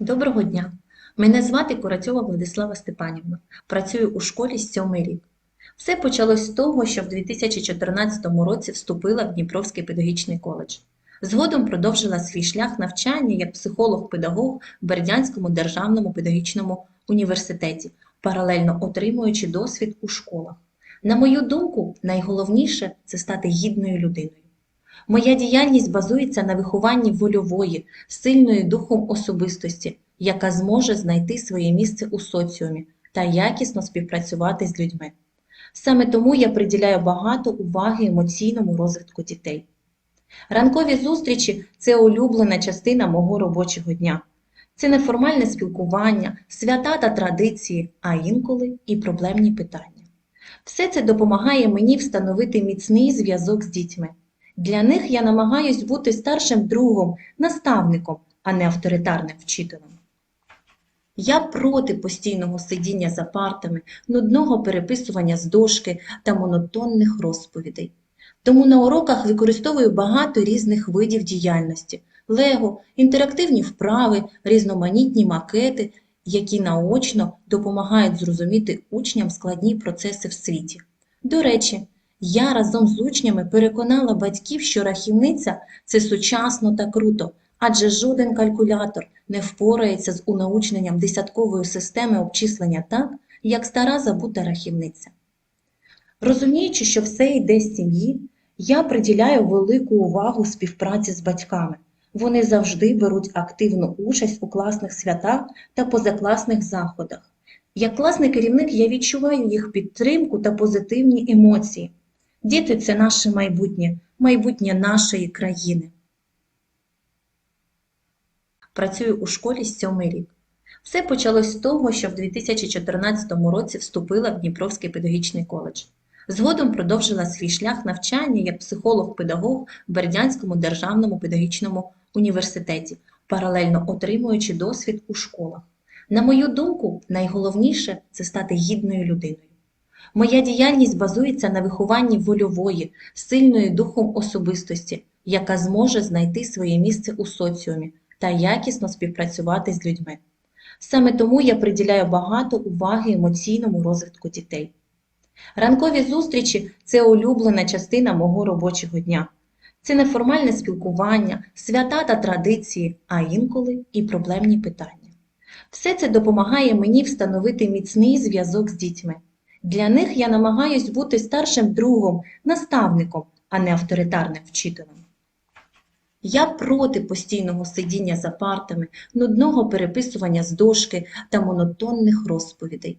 Доброго дня! Мене звати Курацьова Владислава Степанівна. Працюю у школі з сьомий рік. Все почалось з того, що в 2014 році вступила в Дніпровський педагогічний коледж. Згодом продовжила свій шлях навчання як психолог-педагог в Бердянському державному педагогічному університеті, паралельно отримуючи досвід у школах. На мою думку, найголовніше це стати гідною людиною. Моя діяльність базується на вихованні вольової, сильної духом особистості, яка зможе знайти своє місце у соціумі та якісно співпрацювати з людьми. Саме тому я приділяю багато уваги емоційному розвитку дітей. Ранкові зустрічі це улюблена частина мого робочого дня. Це неформальне спілкування, свята та традиції, а інколи і проблемні питання. Все це допомагає мені встановити міцний зв'язок з дітьми. Для них я намагаюсь бути старшим другом, наставником, а не авторитарним вчителем. Я проти постійного сидіння за партами, нудного переписування з дошки та монотонних розповідей. Тому на уроках використовую багато різних видів діяльності: лего, інтерактивні вправи, різноманітні макети, які наочно допомагають зрозуміти учням складні процеси в світі. До речі, я разом з учнями переконала батьків, що рахівниця це сучасно та круто, адже жоден калькулятор не впорається з унаучненням десяткової системи обчислення так, як стара забута рахівниця. Розуміючи, що все йде з сім'ї, я приділяю велику увагу співпраці з батьками. Вони завжди беруть активну участь у класних святах та позакласних заходах. Як класний керівник я відчуваю їх підтримку та позитивні емоції. Діти це наше майбутнє, майбутнє нашої країни. Працюю у школі сьомий рік. Все почалось з того, що в 2014 році вступила в Дніпровський педагогічний коледж. Згодом продовжила свій шлях навчання як психолог-педагог в Бердянському державному педагогічному університеті, паралельно отримуючи досвід у школах. На мою думку, найголовніше це стати гідною людиною. Моя діяльність базується на вихованні вольової, сильної духом особистості, яка зможе знайти своє місце у соціумі та якісно співпрацювати з людьми. Саме тому я приділяю багато уваги емоційному розвитку дітей. Ранкові зустрічі це улюблена частина мого робочого дня. Це неформальне спілкування, свята та традиції, а інколи і проблемні питання. Все це допомагає мені встановити міцний зв'язок з дітьми. Для них я намагаюсь бути старшим другом, наставником, а не авторитарним вчителем. Я проти постійного сидіння за партами, нудного переписування з дошки та монотонних розповідей.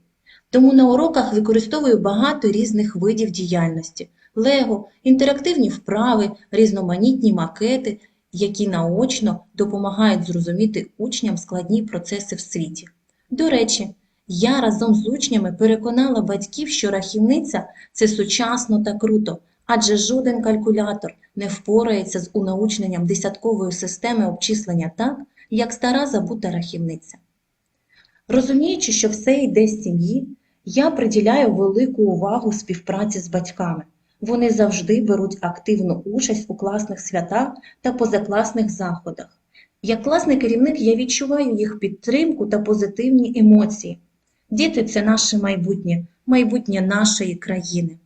Тому на уроках використовую багато різних видів діяльності: лего, інтерактивні вправи, різноманітні макети, які наочно допомагають зрозуміти учням складні процеси в світі. До речі, я разом з учнями переконала батьків, що рахівниця це сучасно та круто, адже жоден калькулятор не впорається з унаучненням десяткової системи обчислення так, як стара забута рахівниця. Розуміючи, що все йде з сім'ї, я приділяю велику увагу співпраці з батьками. Вони завжди беруть активну участь у класних святах та позакласних заходах. Як класний керівник я відчуваю їх підтримку та позитивні емоції. Діти це наше майбутнє, майбутнє нашої країни.